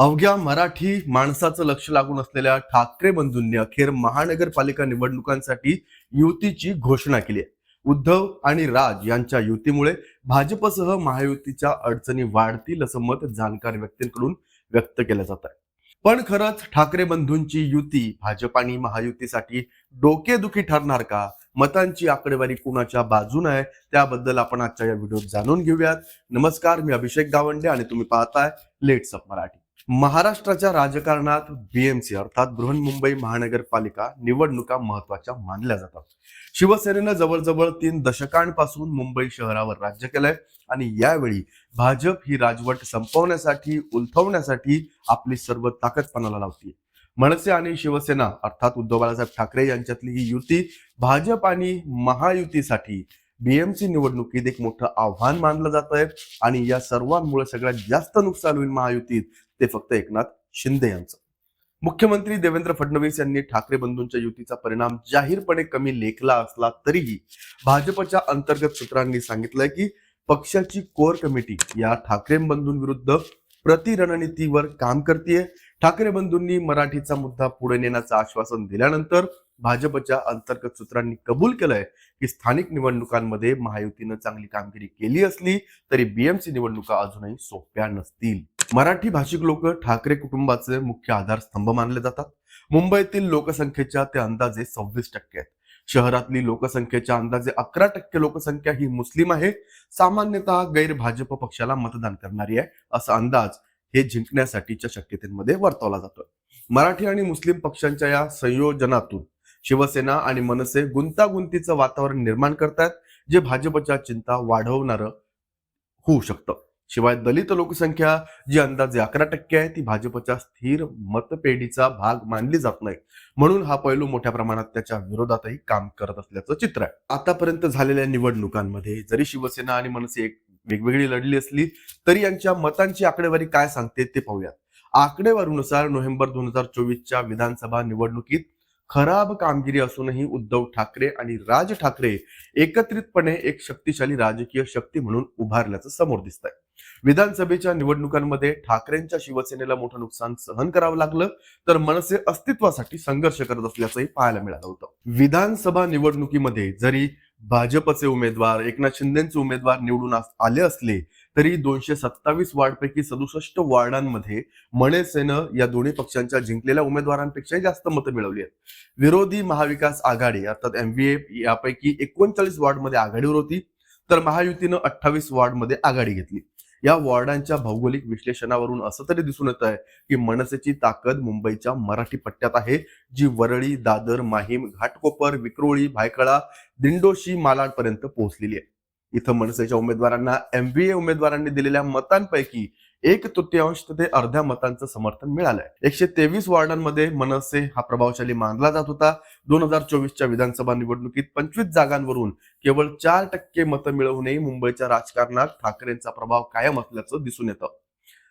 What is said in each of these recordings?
अवघ्या मराठी माणसाचं लक्ष लागून असलेल्या ठाकरे बंधूंनी अखेर महानगरपालिका निवडणुकांसाठी युतीची घोषणा केली आहे. उद्धव आणि राज यांच्या युतीमुळे भाजपसह महायुतीच्या अडचणी वाढतील असं मत जाणकार व्यक्तींकडून व्यक्त केलं जात आहे. पण खरंच ठाकरे बंधूंची युती भाजप आणि महायुतीसाठी डोकेदुखी ठरणार का? मतांची आकडेवारी कुणाच्या बाजून आहे? त्याबद्दल आपण आजच्या या व्हिडिओत जाणून घेऊयात. नमस्कार मी अभिषेक गावंडे आणि तुम्ही पाहताय लेट्स अप मराठी. महाराष्ट्राच्या राजकारणात बीएमसी अर्थात बृहन्मुंबई महानगरपालिका निवडणुका महत्त्वाच्या मानल्या जातात. शिवसेनेनं जवळजवळ तीन दशकांपासून मुंबई शहरावर राज्य केलंय आणि यावेळी भाजप ही राजवट संपवण्यासाठी उलथवण्यासाठी आपली सर्व ताकदपणाला लावते मनसे आणि शिवसेना अर्थात उद्धव बाळासाहेब ठाकरे यांच्यातली ही युती भाजप आणि महायुतीसाठी बीएमसी निवडणुकीत एक मोठं आव्हान मानलं जात आहे आणि या सर्वांमुळे सगळ्यात जास्त नुकसान होईल महायुतीत ते फक्त एकनाथ शिंदे यांचं. मुख्यमंत्री देवेंद्र फडणवीस यांनी ठाकरे बंधूंच्या युतीचा परिणाम जाहीरपणे कमी लेखला असला तरीही भाजपच्या अंतर्गत सूत्रांनी सांगितलंय की पक्षाची कोर कमिटी या ठाकरे बंधूंविरुद्ध प्रतिरणनीतीवर काम करते ठाकरे बंधूंनी मराठीचा मुद्दा पुढे नेण्याचं आश्वासन दिल्यानंतर भाजपच्या अंतर्गत सूत्रांनी कबूल केलंय की स्थानिक निवडणुकांमध्ये महायुतीनं चांगली कामगिरी केली असली तरी बीएमसी निवडणुका अजूनही सोप्या नसतील. मराठी भाषिक लोक ठाकरे कुटुंबाचे मुख्य आधारस्तंभ मानले जातात. मुंबईतील लोकसंख्येच्या ते अंदाजे सव्वीस टक्के आहेत. शहरातली लोकसंख्येच्या अंदाजे अकरा टक्के लोकसंख्या ही मुस्लिम आहे. सामान्यतः गैर भाजप पक्षाला मतदान करणारी आहे. असा अंदाज हे जिंकण्यासाठीच्या शक्यतेमध्ये वर्तवला जातो मराठी आणि मुस्लिम पक्षांच्या या संयोजनातून शिवसेना आणि मनसे गुंतागुंतीचं वातावरण निर्माण करतात जे भाजपच्या चिंता वाढवणार होऊ शकतं. शिवाय दलित लोकसंख्या जी अंदाजे अकरा टक्के आहे ती भाजपच्या स्थिर मतपेढीचा भाग मानली जात नाही. म्हणून हा पैलू मोठ्या प्रमाणात त्याच्या विरोधातही काम करत असल्याचं चित्र आहे. आतापर्यंत झालेल्या निवडणुकांमध्ये जरी शिवसेना आणि मनसे एक वेगवेगळी लढली असली तरी यांच्या मतांची आकडेवारी काय सांगते ते पाहूयात. आकडेवारीनुसार नोव्हेंबर दोन हजार चोवीसच्या विधानसभा निवडणुकीत खराब कामगिरी असूनही उद्धव ठाकरे आणि राज ठाकरे एकत्रितपणे एक शक्तिशाली राजकीय शक्ती म्हणून उभारल्याचं समोर दिसत आहे विधानसभेच्या निवडणुकांमध्ये ठाकरेंच्या शिवसेनेला मोठं नुकसान सहन करावं लागलं तर मनसे अस्तित्वासाठी संघर्ष करत असल्याचंही पाहायला मिळालं होतं. विधानसभा निवडणुकीमध्ये जरी भाजपचे उमेदवार एकनाथ शिंदेचे उमेदवार निवडून आले असले तरी दोनशे सत्तावीस वार्डपैकी सदुसष्ट वॉर्डांमध्ये मनसेनं या दोन्ही पक्षांच्या जिंकलेल्या उमेदवारांपेक्षाही जास्त मतं मिळवली आहेत. विरोधी महाविकास आघाडी अर्थात एमव्हीए यापैकी एकोणचाळीस वार्डमध्ये आघाडीवर होती तर महायुतीनं अठ्ठावीस वार्डमध्ये आघाडी घेतली. या वॉर्डांच्या भौगोलिक विश्लेषणावरून असं तरी दिसून येत आहे की मनसेची ताकद मुंबईच्या मराठी पट्ट्यात आहे जी वरळी दादर माहीम घाटकोपर विक्रोळी भायखळा दिंडोशी मालाडपर्यंत पोहोचलेली आहे. इथं मनसेच्या उमेदवारांना एमबीए उमेदवारांनी दिलेल्या मतांपैकी एक तृतीयांश ते अर्ध्या मतांचं समर्थन मिळालंय. एकशे तेवीस वॉर्डांमध्ये मनसे हा प्रभावशाली मानला जात होता. दोन हजार चोवीसच्या विधानसभा निवडणुकीत पंचवीस जागांवरून केवळ चार टक्के मतं मिळवूनही मुंबईच्या राजकारणात ठाकरेंचा प्रभाव कायम असल्याचं दिसून येतं.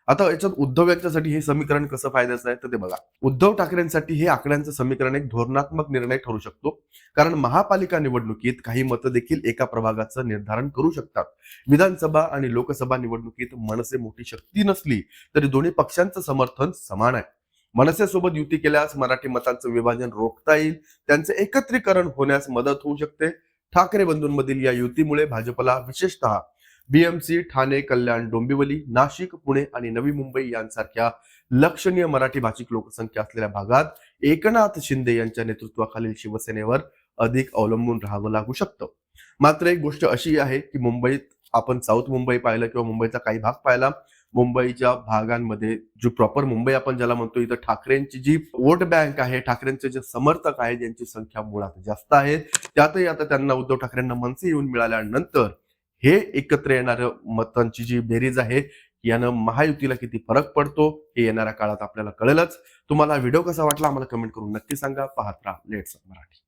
आता याच्यात उद्धव यांच्यासाठी हे समीकरण कसं फायद्याचं आहे? तर ते बघा. उद्धव ठाकरेंसाठी हे आकड्यांचं समीकरण एक धोरणात्मक निर्णय ठरू शकतो. कारण महापालिका निवडणुकीत काही मतं देखील एका प्रभागाचं निर्धारण करू शकतात. विधानसभा आणि लोकसभा निवडणुकीत मनसे मोठी शक्ती नसली तरी दोन्ही पक्षांचं समर्थन समान आहे. मनसेसोबत युती केल्यास मराठी मतांचं विभाजन रोखता येईल. त्यांचे एकत्रीकरण होण्यास मदत होऊ शकते. ठाकरे बंधूंमधील या युतीमुळे भाजपला विशेषतः बीएमसी ठाणे कल्याण डोंबिवली नाशिक पुणे आणि नवी मुंबई यांसारख्या लक्षणीय मराठी भाषिक लोकसंख्या असलेल्या भागात एकनाथ शिंदे यांच्या नेतृत्वाखालील शिवसेनेवर अधिक अवलंबून राहावं लागू शकतं. मात्र एक गोष्ट अशी आहे की मुंबईत आपण साऊथ मुंबई पाहिलं किंवा मुंबईचा काही भाग पाहिला मुंबईच्या भागांमध्ये जो प्रॉपर मुंबई आपण ज्याला म्हणतो इथं ठाकरेंची जी वोट बँक आहे ठाकरेंचे जे समर्थक आहेत यांची संख्या मुळात जास्त आहे. त्यातही आता त्यांना उद्धव ठाकरेंना मनसे येऊन मिळाल्यानंतर हे एकत्र येणाऱ्या मतांची जी बेरीज आहे यानं महायुतीला किती फरक पडतो हे येणाऱ्या काळात आपल्याला कळेलच. तुम्हाला व्हिडिओ कसा वाटला आम्हाला कमेंट करून नक्की सांगा. पाहत राहा लेट्स मराठी.